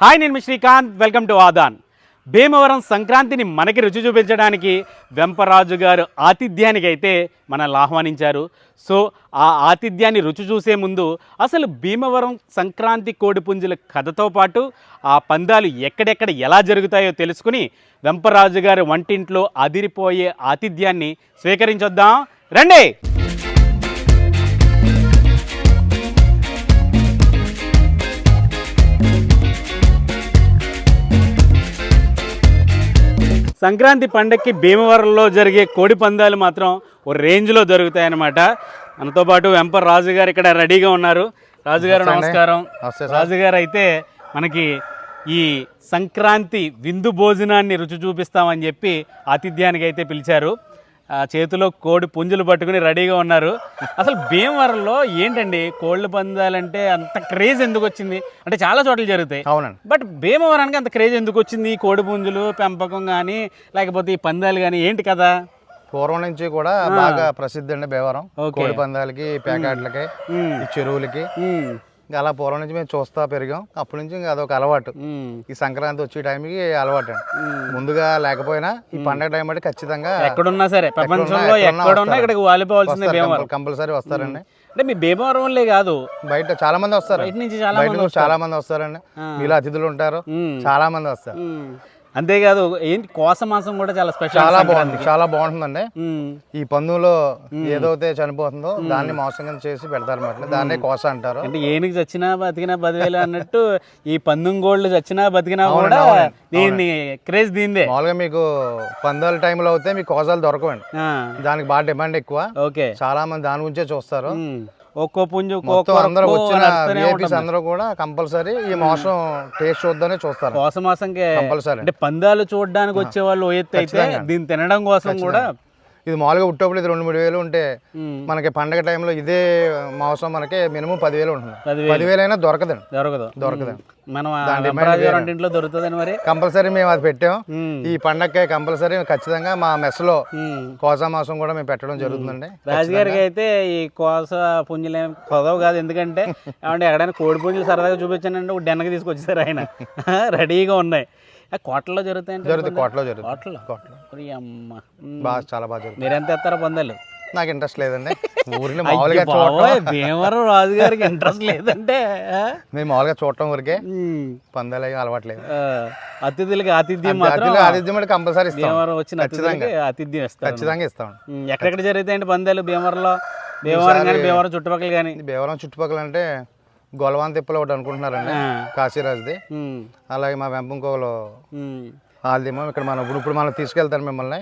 Hi నేను Srikanth. Welcome to Aadan. Bhimavaram సంక్రాంతిని మనకి రుచి చూపించడానికి వెంపరాజు గారు ఆతిథ్యానికి అయితే మనల్ని ఆహ్వానించారు. సో ఆ ఆతిథ్యాన్ని రుచి చూసే ముందు అసలు భీమవరం సంక్రాంతి కోడిపుంజుల కథతో పాటు ఆ పందాలు ఎక్కడెక్కడ ఎలా జరుగుతాయో తెలుసుకుని వెంపరాజు గారి వంటింట్లో అదిరిపోయే ఆతిథ్యాన్ని స్వీకరించొద్దాం. రండి! సంక్రాంతి పండక్కి భీమవరంలో జరిగే కోడి పందాలు మాత్రం ఓ రేంజ్లో జరుగుతాయన్నమాట. మనతో పాటు వెంపర్ రాజు గారు ఇక్కడ రెడీగా ఉన్నారు. రాజుగారు నమస్కారం. రాజుగారు అయితే మనకి ఈ సంక్రాంతి విందు భోజనాన్ని రుచి చూపిస్తామని చెప్పి ఆతిథ్యానికి అయితే పిలిచారు. చేతిలో కోడి పుంజులు పట్టుకుని రెడీగా ఉన్నారు. అసలు భీమవరంలో ఏంటండి? కోళ్ళ పందాలంటే అంత క్రేజ్ ఎందుకు వచ్చింది? అంటే చాలా చోట్ల జరుగుతాయి. అవునండి. బట్ భీమవరానికి అంత క్రేజ్ ఎందుకు వచ్చింది? ఈ కోడి పుంజులు పెంపకం కానీ లేకపోతే ఈ పందాలు కానీ ఏంటి కదా పూర్వం నుంచి కూడా బాగా ప్రసిద్ధి అండి భీమవరం. కోడి పందాలకి పేకాట్లకి చెరువులకి. ఇంకా అలా పూర్వం నుంచి మేము చూస్తా పెరిగాం. అప్పటి నుంచి ఇంకా అదొక అలవాటు. ఈ సంక్రాంతి వచ్చే టైంకి అలవాటు అండి. ముందుగా లేకపోయినా ఈ పండగ టైం బట్టి ఖచ్చితంగా ఎక్కడున్నా సరే ప్రపంచంలో ఎక్కడున్నా. ఇక్కడికి వాలిపోవాల్సిందే భీమవరం. కంపల్సరీ వస్తారండి. అంటే మీ భీమవరంలే కాదు. బయట చాలా మంది వస్తారు. బయట నుంచి చాలా మంది చాలా మంది వస్తారండి. మీలో అతిథులు ఉంటారు. చాలా మంది వస్తారు. అంతేకాదు ఏంటి కోస మాసం కూడా చాలా స్పెషల్ చాలా బాగుంది చాలా బాగుంటుందండి. ఈ పందులో ఏదైతే చనిపోతుందో దాన్ని మోసం కింద చేసి పెడతారు అన్నమాట దాన్నే కోస అంటారు. అంటే ఏనుగు చచ్చినా బతికినా పదివేలు అన్నట్టు ఈ పందెం గోల్డ్ చచ్చినా బతికినా కూడా దీన్ని క్రేజ్ దీందే మామూలుగా మీకు పందాల టైంలో అయితే మీకు కోసాలు దొరకవండి. దానికి బాగా డిమాండ్ ఎక్కువ. ఓకే. చాలా మంది దాని గురించే చూస్తారు. ఒక్కో పుంజు మొత్తం అందరూ వచ్చిన. అందరూ కూడా కంపల్సరీ ఈ మోసం టేస్ట్ చూద్దానే చూస్తారు. కోస మాసంకే కంపల్సరీ. అంటే పందాలు చూడడానికి వచ్చే వాళ్ళు ఓ ఎత్తు అయితే దీన్ని తినడం కోసం కూడా ఇది మామూలుగా ఉట్టప్పుడు ఇది రెండు మూడు వేలు ఉంటే. మనకి పండగ టైంలో ఇదే మాంసం మనకి మినిమం పదివేలు ఉంటుంది. పదివేలు. అయినా దొరకదండి. దొరకదు. దొరకదండి మనం ఇంట్లో దొరుకుతుందని మరి? కంపల్సరీ మేము అది పెట్టాం. ఈ పండగకి కంపల్సరీ ఖచ్చితంగా మా మెస్లో మ్మ్. కోసా మాంసం కూడా మేము పెట్టడం జరుగుతుందండి. రాజుగారికి అయితే ఈ కోస పుంజులు ఏం కొదవ కాదు. ఎందుకంటే ఏమంటే ఎక్కడైనా కోడి పుంజులు సరదాగా చూపించానంటే ఒక డెన్నకి తీసుకొచ్చారు ఆయన. రెడీగా ఉన్నాయి. కోటలో జరుగుతాయంటే జరుగుతుంది కోటలో జరుగుతుంది కోటలో కోటలో అమ్మ. బాగా చాలా బాగా జరుగుతుంది మీరెంత ఎత్తారో పందాలు నాకు ఇంట్రెస్ట్ లేదండి. ఊరిని మామూలుగా భీమవరం రాజుగారికి ఇంట్రెస్ట్ లేదంటే? మేము మామూలుగా చూడటం వరకే. పందాలు అలవాట్లేదు అతిథులకి ఆతిథ్యం అతిథులు ఆతిథ్యం అంటే కంపల్సరీ ఇస్తాం. భీమవరం వచ్చిన ఖచ్చితంగా. ఆతిథ్యం ఇస్తారు ఖచ్చితంగా ఇస్తాం. ఎక్కడెక్కడ జరుగుతాయండి పందాలు భీమవరంలో? భీమవరం కానీ భీమవరం చుట్టుపక్కల కానీ భీమవరం చుట్టుపక్కల అంటే గొలవాన్ తిప్పలు ఒకటి అనుకుంటున్నారండి. కాశీరాజ్ది. అలాగే మా వెంపంకోలో వాళ్ళదేమో ఇక్కడ మనం ఇప్పుడు ఇప్పుడు మనం తీసుకెళ్తాను మిమ్మల్ని.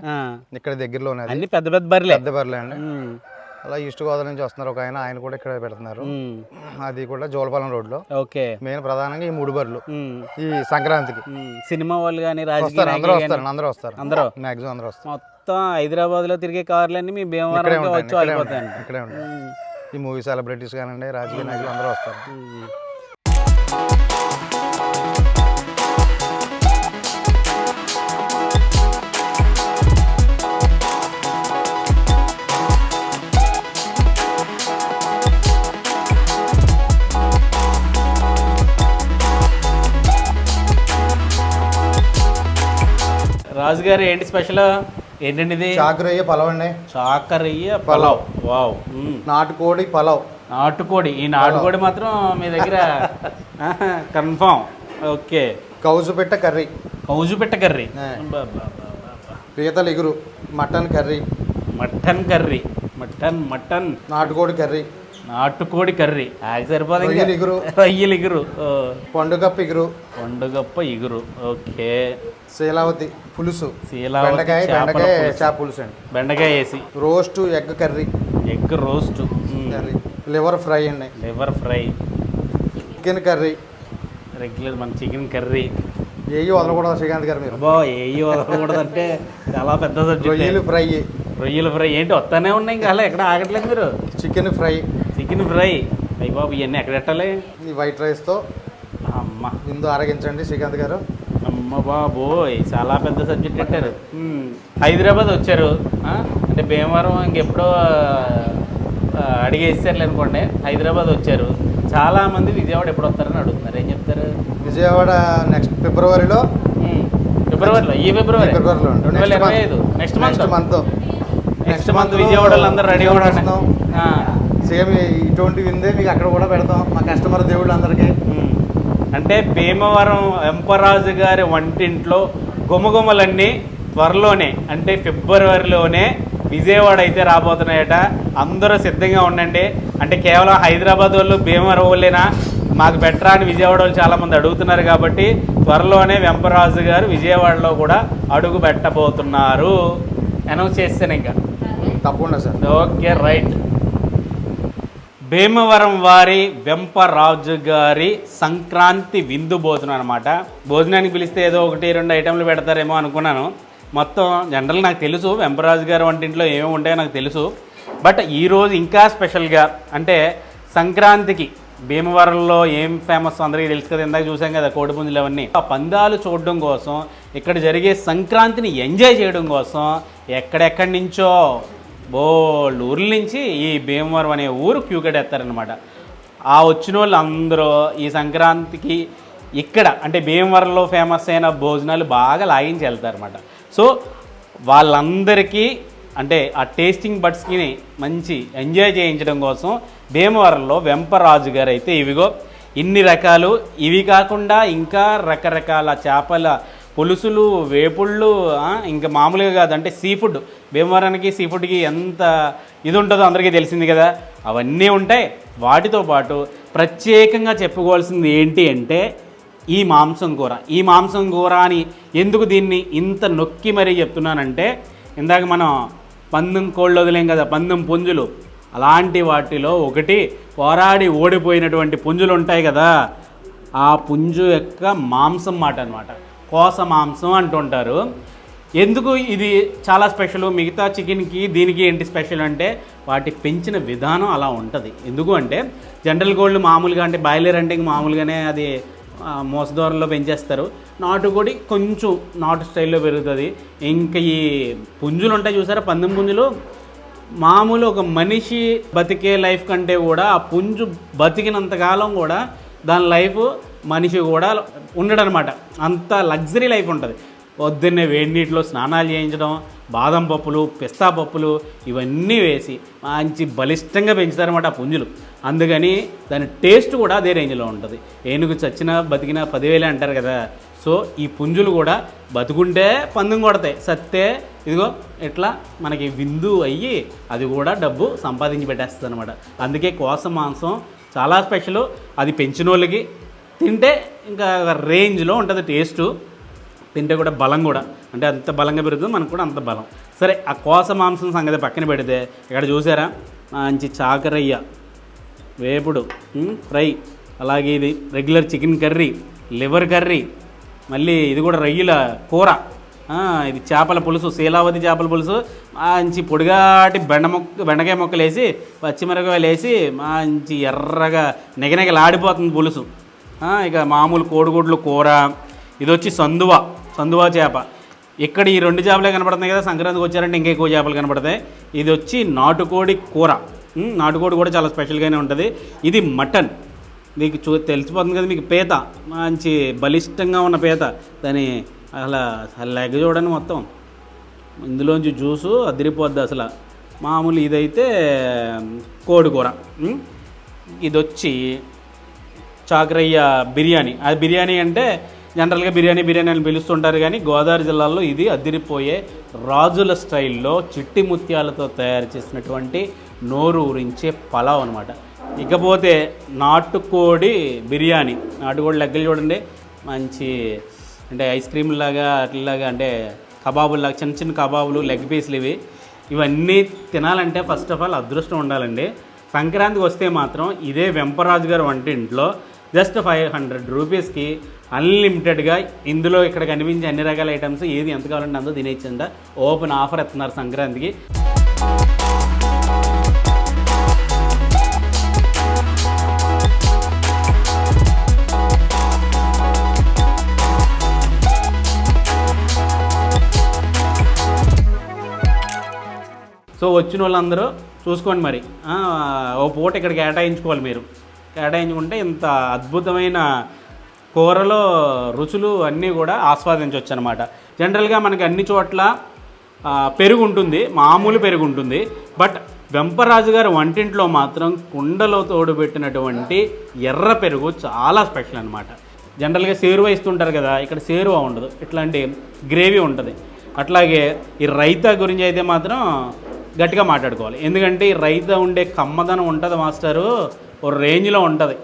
ఇక్కడ దగ్గరలోనే అన్ని పెద్ద పెద్ద బరిలే పెద్ద బర్లే అండి. అలా ఈస్ట్ గోదావరి నుంచి వస్తున్నారు ఒక ఆయన. ఆయన కూడా ఇక్కడ పెడుతున్నారు. అది కూడా జోలపాలెం రోడ్లో. ఓకే. మెయిన్ ప్రధానంగా ఈ మూడు బర్లు. ఈ సంక్రాంతికి. సినిమా వాళ్ళు కానీ రాజకీయ వస్తారు అందరూ వస్తారు అందరూ వస్తారు. అందరూ? మ్యాక్సిమం అందరూ వస్తారు. మొత్తం హైదరాబాద్లో తిరిగే కార్లన్నీ మీ భీమవరం వచ్చి ఇక్కడే ఉంటాయి. ఈ మూవీ సెలబ్రిటీస్ కానివ్వండి రాజకీయ నాయకులు అందరూ వస్తారు మ్మ్. రాజుగారు ఏంటి స్పెషల్ ఏంటండి ఇది చాకరయ్య పలావ్ అండి. చాకరయ్య పలావ్. వావ్. నాటుకోడి పలావ్. నాటుకోడి. ఈ నాటుకోడి మాత్రం మీ దగ్గర కన్ఫామ్. ఓకే. కౌజు పెట్ట కర్రీ. కౌజు పెట్ట కర్రీ. పీతల ఎగురు. Mutton curry. Mutton curry. Mutton mutton. నాటుకోడి కర్రీ. నాటుకోడి కర్రీ. ఆగి సరిపోదు ఇగురు రొయ్యలు ఇగురు. పండుగప్ప ఇగురు పండుగప్ప ఇగురు ఓకే. శీలావతి. పులుసు. బెండకాయ బెండకాయ. చేప పులుసు అండి. బెండకాయ వేసి. Roast egg curry. Egg roast. Curry. Liver fry అండి. Liver fry. Chicken curry. Regular మన చికెన్ కర్రీ. ఏవి వదలకూడదు శ్రీకాంత్ గారు మీరు. అబ్బా ఏ వదలకూడదంటే చాలా పెద్ద రొయ్యలు ఫ్రై. రొయ్యల ఫ్రై. ఏంటి వస్తానే ఉన్నాయి ఇంకా అలా ఎక్కడ ఆగట్లేదు మీరు? Chicken fry. Chicken fry. అయ్యి బాబు ఇవన్నీ ఎక్కడ పెట్టాలి? ఈ వైట్ రైస్తో అమ్మ. విందు ఆరగించండి శ్రీకాంత్ గారు. అమ్మ బాబోయ్ చాలా పెద్ద సబ్జెక్ట్ పెట్టారు. హైదరాబాద్ వచ్చారు? అంటే భీమవరం ఇంకెప్పుడో ఆ, అడిగేసారు అనుకోండి. హైదరాబాద్ వచ్చారు. చాలా మంది విజయవాడ ఎప్పుడు వస్తారని అడుగుతున్నారు. ఏం చెప్తారు? విజయవాడ నెక్స్ట్ ఫిబ్రవరిలో? ఫిబ్రవరిలో ఈ ఫిబ్రవరి. ఫిబ్రవరిలో రెండు వేల ఇరవై ఐదు. Next month next month next month విజయవాడలో అందరూ రెడీ కూడా సేమ్ ఇటువంటివి ఉందే మీకు అక్కడ కూడా పెడతాం. మా కస్టమర్ దేవుళ్ళు అందరికీ అంటే భీమవరం వెంపరాజు గారి వంటింట్లో గుమగుమలన్నీ త్వరలోనే అంటే ఫిబ్రవరిలోనే విజయవాడ అయితే రాబోతున్నాయట. అందరూ సిద్ధంగా ఉండండి. అంటే కేవలం హైదరాబాద్ వాళ్ళు భీమవరం వాళ్ళేనా? మాకు బెటరా అని విజయవాడ వాళ్ళు చాలామంది అడుగుతున్నారు కాబట్టి త్వరలోనే వెంపరాజు గారు విజయవాడలో కూడా అడుగు పెట్టబోతున్నారు. అనౌన్స్ చేస్తాను ఇంకా. తప్పకుండా సార్. ఓకే రైట్ భీమవరం వారి వెంపరాజు గారి సంక్రాంతి విందు భోజనం అనమాట భోజనానికి పిలిస్తే ఏదో ఒకటి రెండు ఐటెంలు పెడతారేమో అనుకున్నాను. మొత్తం జనరల్ నాకు తెలుసు వెంపరాజు గారి వంటింట్లో ఏమేమి ఉంటాయో నాకు తెలుసు. బట్ ఈరోజు ఇంకా స్పెషల్గా అంటే సంక్రాంతికి భీమవరంలో ఏం ఫేమస్ అందరికీ తెలుసు కదా ఇందాక చూసాం కదా కోడిపుంజులు అవన్నీ. ఆ పందాలు చూడడం కోసం ఇక్కడ జరిగే సంక్రాంతిని ఎంజాయ్ చేయడం కోసం ఎక్కడెక్కడి నుంచో బోల్డ్ ఊర్ల నుంచి ఈ భీమవరం అనే ఊరు క్యూ కట్టేస్తారనమాట ఆ వచ్చిన వాళ్ళు అందరూ ఈ సంక్రాంతికి ఇక్కడ అంటే భీమవరంలో ఫేమస్ అయిన భోజనాలు బాగా లాగించి వెళ్తారనమాట సో వాళ్ళందరికీ అంటే ఆ టేస్టింగ్ బడ్స్కి మంచి ఎంజాయ్ చేయించడం కోసం భీమవరంలో వెంపరాజు గారు అయితే ఇవిగో ఇన్ని రకాలు. ఇవి కాకుండా ఇంకా రకరకాల చేపల పులుసులు వేపుళ్ళు ఇంకా మామూలుగా కాదు. అంటే సీ ఫుడ్. భీమవరానికి సీ ఫుడ్కి ఎంత ఇది ఉంటుందో అందరికీ తెలిసింది కదా. అవన్నీ ఉంటాయి. వాటితో పాటు ప్రత్యేకంగా చెప్పుకోవాల్సింది ఏంటి అంటే ఈ మాంసం కూర. ఈ మాంసం కూర అని ఎందుకు దీన్ని ఇంత నొక్కి మరీ చెప్తున్నానంటే ఇందాక మనం పందెం కోళ్ళు వదిలేం కదా పందెం పుంజులు. అలాంటి వాటిలో ఒకటి పోరాడి ఓడిపోయినటువంటి పుంజులు ఉంటాయి కదా. ఆ పుంజు యొక్క మాంసం మాట అనమాట కోస మాంసం అంటుంటారు. ఎందుకు ఇది చాలా స్పెషల్? మిగతా చికెన్కి దీనికి ఏంటి స్పెషల్ అంటే వాటి పెంచిన విధానం అలా ఉంటుంది. ఎందుకు అంటే జనరల్ గోల్డ్ మామూలుగా అంటే బాయిలర్ అంటే మామూలుగానే అది మోసదూరంలో పెంచేస్తారు. నాటుకోడి కొంచెం నాటు స్టైల్లో పెరుగుతుంది. ఇంకా ఈ పుంజులు ఉంటాయి చూసారా? పందెం పుంజులు? మామూలు ఒక మనిషి బతికే లైఫ్ కంటే కూడా ఆ పుంజు బతికినంతకాలం కూడా దాని లైఫ్ మనిషి కూడా ఉండడనమాట. అంత లగ్జరీ లైఫ్ ఉంటుంది. పొద్దున్నే వేడి నీటిలో స్నానాలు చేయించడం బాదం పప్పులు పిస్తా పప్పులు ఇవన్నీ వేసి మంచి బలిష్టంగా పెంచుతారన్నమాట ఆ పుంజులు. అందుకని దాని టేస్ట్ కూడా అదే రేంజ్లో ఉంటుంది. ఏనుగు చచ్చినా బతికినా పదివేలే అంటారు కదా. సో ఈ పుంజులు కూడా బతుకుంటే పందెం కొడతాయి. సత్తే ఇదిగో ఇట్లా మనకి విందు అయ్యి అది కూడా డబ్బు సంపాదించి పెట్టేస్తుంది అనమాట అందుకే కోస మాంసం చాలా స్పెషల్. అది పెంచిన వాళ్ళకి తింటే ఇంకా రేంజ్లో ఉంటుంది టేస్టు తింటే కూడా బలం కూడా. అంటే అంత బలంగా పెరుగుతుంది మనకు కూడా అంత బలం. సరే ఆ కోస మాంసం సంగతి పక్కన పెడితే ఇక్కడ చూసారా? మంచి చాకరయ్య వేపుడు ఫ్రై. అలాగే ఇది regular chicken curry liver curry మళ్ళీ ఇది కూడా రొయ్యల కూర. ఇది చేపల పులుసు శీలావతి చేపల పులుసు. మంచి పొడిగాటి బెండ మొక్క బెండకాయ మొక్కలు వేసి పచ్చిమిరకాయలు వేసి మంచి ఎర్రగా నెగనెగలాడిపోతుంది పులుసు. ఇక మామూలు కోడిగుడ్లు కూర ఇది వచ్చి సందువ సందువ చేప. ఇక్కడ ఈ రెండు చేపలే కనపడుతున్నాయి కదా సంక్రాంతికి వచ్చారంటే ఇంకా ఎక్కువ చేపలు కనపడతాయి. ఇది వచ్చి నాటుకోడి కూర. నాటుకోడి కూడా చాలా స్పెషల్గానే ఉంటుంది. ఇది మటన్. మీకు చూ తెలిసిపోతుంది కదా మీకు పీత. మంచి బలిష్టంగా ఉన్న పీత. దాని అసలు లెగ్ చూడండి మొత్తం. ఇందులోంచి జ్యూసు అదిరిపోద్ది అసలు. మామూలు ఇదైతే కోడి కూర. ఇది వచ్చి చాకరయ్య బిర్యానీ. అది బిర్యానీ అంటే జనరల్గా బిర్యానీ బిర్యానీ అని పిలుస్తుంటారు కానీ గోదావరి జిల్లాలో ఇది అదిరిపోయే రాజుల స్టైల్లో చిట్టి ముత్యాలతో తయారు చేసినటువంటి నోరు ఊరించే పలావ్ అనమాట ఇకపోతే నాటుకోడి బిర్యానీ. నాటుకోడి లెగ్గలు చూడండి. మంచి అంటే ఐస్ క్రీమ్ లాగా అట్లాగా అంటే కబాబుల్లాగా చిన్న చిన్న కబాబులు లెగ్ పీసులు ఇవి. ఇవన్నీ తినాలంటే ఫస్ట్ ఆఫ్ ఆల్ అదృష్టం ఉండాలండి. సంక్రాంతికి వస్తే మాత్రం ఇదే వెంపరాజు గారు వంటింట్లో జస్ట్ ఫైవ్ హండ్రెడ్ రూపీస్కి అన్లిమిటెడ్గా ఇందులో ఇక్కడ కనిపించే అన్ని రకాల ఐటమ్స్ ఏది ఎంత కావాలంటే అందో తినేచ్చంట ఓపెన్ ఆఫర్ ఇస్తున్నారు సంక్రాంతికి. సో వచ్చిన వాళ్ళందరూ చూసుకోండి మరి. ఓ పూట ఇక్కడ కేటాయించుకోవాలి మీరు. కేటాయించుకుంటే ఇంత అద్భుతమైన కూరలో రుచులు అన్నీ కూడా ఆస్వాదించవచ్చు అనమాట జనరల్గా మనకి అన్ని చోట్ల పెరుగు ఉంటుంది మామూలు పెరుగు ఉంటుంది బట్ వెంపరాజు గారి వంటింట్లో మాత్రం కుండలో తోడుపెట్టినటువంటి ఎర్ర పెరుగు చాలా స్పెషల్ అనమాట జనరల్గా సేరువ ఇస్తుంటారు కదా ఇక్కడ సేరువ ఉండదు. ఇట్లాంటి గ్రేవీ ఉంటుంది. అట్లాగే ఈ రైతా గురించి అయితే మాత్రం గట్టిగా మాట్లాడుకోవాలి. ఎందుకంటే ఈ రైతా ఉండే కమ్మదనం ఉంటుంది మాస్టరు. ఓ రేంజ్లో ఉంటుంది.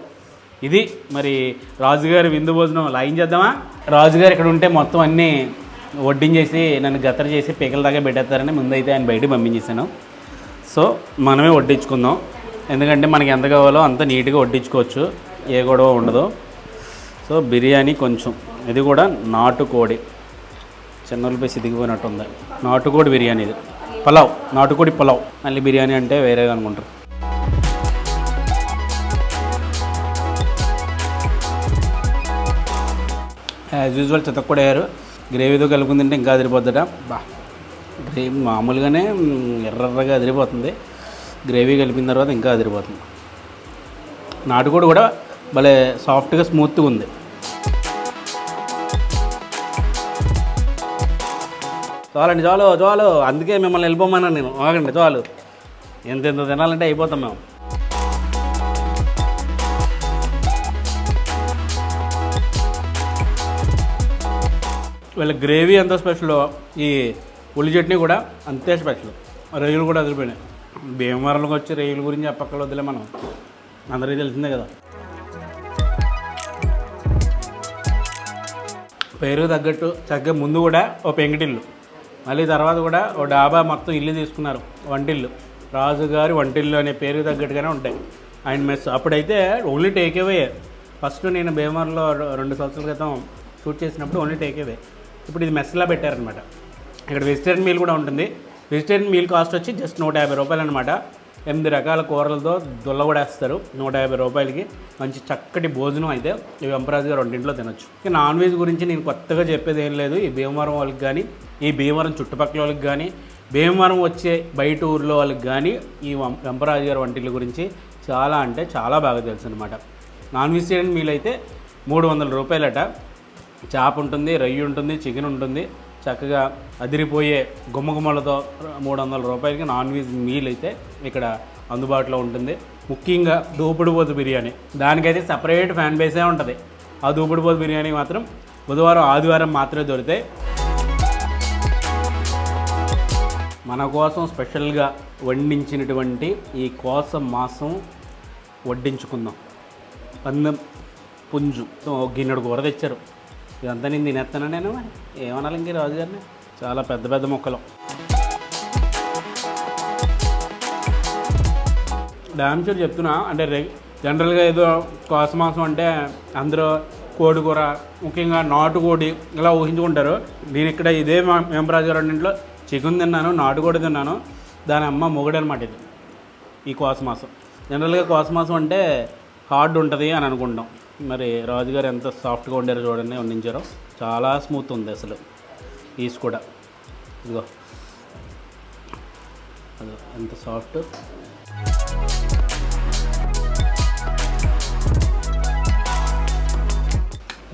ఇది మరి రాజుగారి విందు భోజనం. లైన్ చేద్దామా? రాజుగారు ఇక్కడ ఉంటే మొత్తం అన్నీ వడ్డించేసి నన్ను గత్తర చేసి పీకల దాకా పెట్టేస్తారని ముందైతే ఆయన బయటకు పంపించేసాను సో మనమే వడ్డించుకుందాం. ఎందుకంటే మనకి ఎంత కావాలో అంత నీట్గా వడ్డించుకోవచ్చు. ఏ గొడవ ఉండదు. సో బిర్యానీ కొంచెం. ఇది కూడా నాటుకోడి. చిన్నలపై సిదిగిపోయినట్టు ఉంది నాటుకోడి బిర్యానీ ఇది. పలావ్. నాటుకోడి పలావ్. మళ్ళీ బిర్యానీ అంటే వేరేగా అనుకుంటారు. యాజ్ యూజువల్ చితక్కొడేయారు గ్రేవీతో కలుపుకుని తింటే ఇంకా అదిరిపోద్దట. బా గ్రేవీ మామూలుగానే ఎర్రగా అదిరిపోతుంది. గ్రేవీ కలిపిన తర్వాత ఇంకా అదిరిపోతుంది. నాటుకోడి కూడా భలే సాఫ్ట్గా స్మూత్గా ఉంది. చాలండి చాలు చాలు. అందుకే మిమ్మల్ని వెళ్ళిపోమన్నాను నేను. ఆగండి చాలు. ఎంత ఎంత తినాలంటే అయిపోతాం మేము. వీళ్ళ గ్రేవీ ఎంత స్పెషల్. ఈ ఉల్లి చట్నీ కూడా అంతే స్పెషల్. రొయ్యలు కూడా వదిలిపోయినాయి భీమవరంలోకి వచ్చి రొయ్యల గురించి చెప్పక్కల వదిలే మనం. అందరికీ తెలిసిందే కదా. పేరు తగ్గట్టు చక్కగా ముందు కూడా ఓ పెంకిటిల్లు. మళ్ళీ తర్వాత కూడా ఓ డాబా మొత్తం ఇల్లు తీసుకున్నారు. వంటిల్లు. రాజుగారి వంటిల్లు అనే పేరు తగ్గట్టుగానే ఉంటాయి. ఆయన మెస్ అప్పుడైతే ఓన్లీ టేక్ అవే ఫస్ట్ నేను భీమవరంలో రెండు సంవత్సరాల క్రితం షూట్ చేసినప్పుడు ఓన్లీ టేక్ అవే ఇప్పుడు ఇది మెస్లా పెట్టారనమాట. ఇక్కడ వెజిటేరియన్ మీల్ కూడా ఉంటుంది. వెజిటేరియన్ మీల్ కాస్ట్ వచ్చి జస్ట్ నూట యాభై రూపాయలు అనమాట. ఎనిమిది రకాల కూరలతో దుల్ల కూడా వేస్తారు. నూట యాభై రూపాయలకి మంచి చక్కటి భోజనం అయితే ఈ వెంపరాజు గారు వంటింట్లో తినొచ్చు. ఇక నాన్ వెజ్ గురించి నేను కొత్తగా చెప్పేది ఏం లేదు. ఈ భీమవరం వాళ్ళకి కానీ ఈ భీమవరం చుట్టుపక్కల వాళ్ళకి కానీ భీమవరం వచ్చే బయట ఊర్లో వాళ్ళకి కానీ ఈ వం- వెంపరాజు గారి వంటిల గురించి చాలా అంటే చాలా బాగా తెలుసు అనమాట. నాన్ వెజిటేరియన్ మీల్ అయితే మూడు వందల రూపాయలట. చేప ఉంటుంది రొయ్యి ఉంటుంది చికెన్ ఉంటుంది. చక్కగా అదిరిపోయే గుమ్మగుమ్మలతో మూడు వందల రూపాయలకి నాన్ వెజ్ మీల్ అయితే ఇక్కడ అందుబాటులో ఉంటుంది. ముఖ్యంగా దూపుడుపోతు బిర్యానీ. దానికైతే సపరేట్ ఫ్యాన్ బేసే ఉంటుంది. ఆ దూపుడుపోతు బిర్యానీ మాత్రం బుధవారం ఆదివారం మాత్రమే దొరుకుతాయి. మన కోసం స్పెషల్గా వండించినటువంటి ఈ కోసం మాసం వడ్డించుకుందాం. పందెం పుంజు. గిన్నెడు కూర తెచ్చారు. ఇదంతా నేను తినేస్తాను నేను ఏమనాలి ఇంక రాజు గారిని చాలా పెద్ద పెద్ద మొక్కలు. డ్యామ్ షూర్ చెప్తున్నా అంటే రె జనరల్గా ఏదో కోసమాసం అంటే అందరూ కోడి కూర ముఖ్యంగా నాటుకోడి ఇలా ఊహించుకుంటారు. నేను ఇక్కడ ఇదే వెంపరాజు గారు ఇంట్లో చికెన్ తిన్నాను నాటుకోడి తిన్నాను. దాని అమ్మ మొగుడు అనమాట ఇది ఈ కోసమాసం జనరల్గా కోసమాసం అంటే హార్డ్ ఉంటుంది అని అనుకుంటాం. మరి రాజుగారు ఎంత సాఫ్ట్గా ఉండారో చూడండి వండించారో. చాలా స్మూత్ ఉంది అసలు. పీస్ కూడా. ఇదిగో. అదో ఎంత సాఫ్ట్.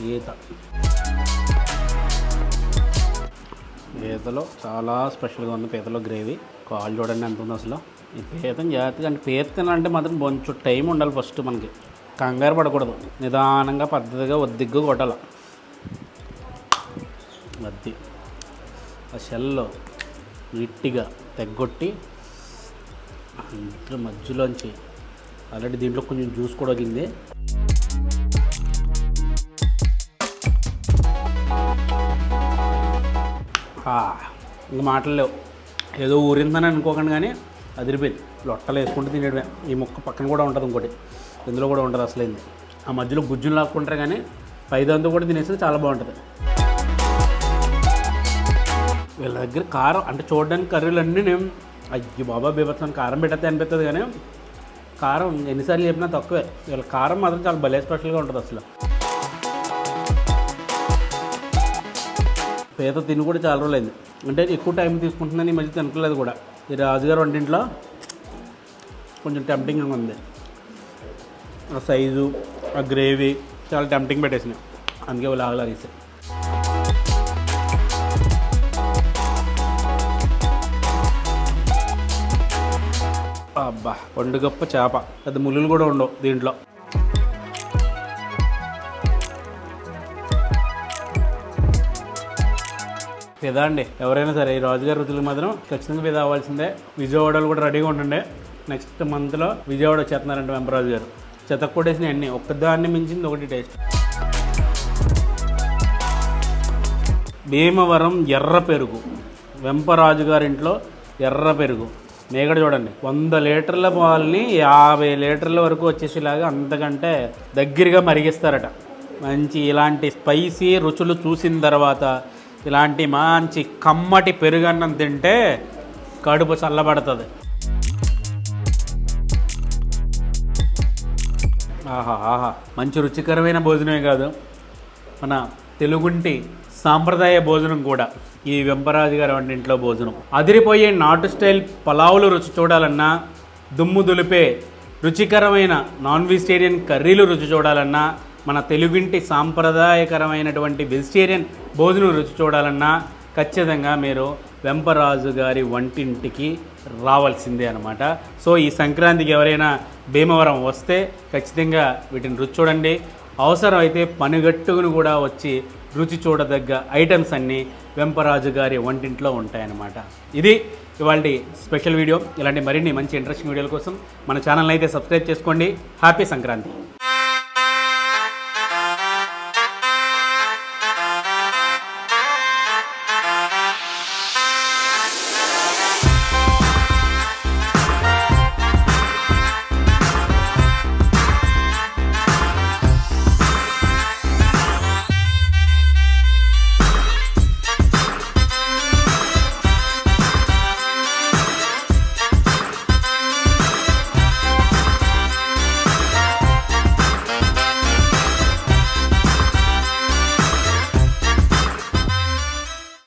ఈత. పీతలో చాలా స్పెషల్గా ఉంది పీతలో గ్రేవీ. కాల్ చూడండి ఎంత ఉంది అసలు. ఈ పీతం జాగ్రత్తగా అంటే పీత తినాలంటే మాత్రం కొంచెం టైం ఉండాలి ఫస్ట్ మనకి. కంగారు పడకూడదు. నిదానంగా పద్ధతిగా ఒద్దిగ్గు కొట్టాలి. మధ్య ఆ షెల్లో గట్టిగా తెగ్గొట్టి ఇంట్లో మధ్యలోంచి ఆల్రెడీ దీంట్లో కొంచెం జ్యూస్ కూడా వదిలింది ఇంక మాటలు లేవు. ఏదో ఊరిందని అనుకోకండి కానీ అదిరిపోయింది. లొట్టలు వేసుకుంటూ తినేయడమే. ఈ మొక్క పక్కన కూడా ఉంటుంది ఇంకోటి. ఇందులో కూడా ఉంటుంది అసలు ఏంది ఆ మధ్యలో గుజ్జులు లాక్కుంటారు కానీ పైదంతా కూడా తినేస్తే చాలా బాగుంటుంది. వీళ్ళ దగ్గర కారం అంటే చూడడానికి కర్రీలు అన్నీ నేను అయ్యి బాబా బీభత్సం కారం పెట్టతే అనిపిస్తుంది కానీ కారం ఎన్నిసార్లు చెప్పినా తక్కువే. వీళ్ళ కారం మాత్రం చాలా భలే స్పెషల్గా ఉంటుంది అసలు. పేద తిని కూడా చాలా రోజులైంది. అంటే ఎక్కువ టైం తీసుకుంటుందని ఈ మధ్య తినట్లేదు కూడా. ఈ రాజుగారు వంటింట్లో కొంచెం టెంప్టింగ్గా ఉంది. ఆ సైజు ఆ గ్రేవీ చాలా టెంప్టింగ్ పెట్టేసినాయి అందుకే లాగలాగేసాయి అబ్బా పండు గొప్ప చేప. పెద్ద ములులు కూడా ఉండవు దీంట్లో. ఫిదా అండి? ఎవరైనా సరే ఈ రాజుగారి రుచులకు మాత్రం ఖచ్చితంగా ఫిదా అవ్వాల్సిందే. విజయవాడలో కూడా రెడీగా ఉండండి. నెక్స్ట్ మంత్లో విజయవాడ వచ్చేస్తున్నారంట వెంపరాజు గారు చెత్త కొట్టేసినాయి అన్నీ. ఒక్కదాన్ని మించింది ఒకటి టేస్ట్. భీమవరం ఎర్ర పెరుగు. వెంపరాజు గారింట్లో ఎర్ర పెరుగు. మేకడ చూడండి. వంద లీటర్ల పాలని యాభై లీటర్ల వరకు వచ్చేసేలాగా అంతకంటే దగ్గరగా మరిగిస్తారట. మంచి ఇలాంటి స్పైసీ రుచులు చూసిన తర్వాత ఇలాంటి మంచి కమ్మటి పెరుగన్నం తింటే కడుపు చల్లబడుతుంది. ఆహా ఆహా. మంచి రుచికరమైన భోజనమే కాదు. మన తెలుగుంటి సాంప్రదాయ భోజనం కూడా. ఈ వెంపరాజు గారి వంటింట్లో భోజనం. అదిరిపోయే నాటు స్టైల్ పలావులు రుచి చూడాలన్నా దుమ్ము దులిపే రుచికరమైన నాన్ వెజిటేరియన్ కర్రీలు రుచి చూడాలన్నా మన తెలుగింటి సాంప్రదాయకరమైనటువంటి వెజిటేరియన్ భోజనం రుచి చూడాలన్నా ఖచ్చితంగా మీరు వెంపరాజు గారి వంటింటికి రావాల్సిందే అనమాట సో ఈ సంక్రాంతికి ఎవరైనా భీమవరం వస్తే ఖచ్చితంగా వీటిని రుచి చూడండి. అవసరం అయితే పనిగట్టుకుని కూడా వచ్చి రుచి చూడదగ్గ ఐటమ్స్ అన్నీ వెంపరాజు గారి వంటింట్లో ఉంటాయన్నమాట. ఇది ఇవాళ స్పెషల్ వీడియో ఇలాంటి మరిన్ని మంచి ఇంట్రెస్టింగ్ వీడియోల కోసం మన ఛానల్ అయితే సబ్స్క్రైబ్ చేసుకోండి. హ్యాపీ సంక్రాంతి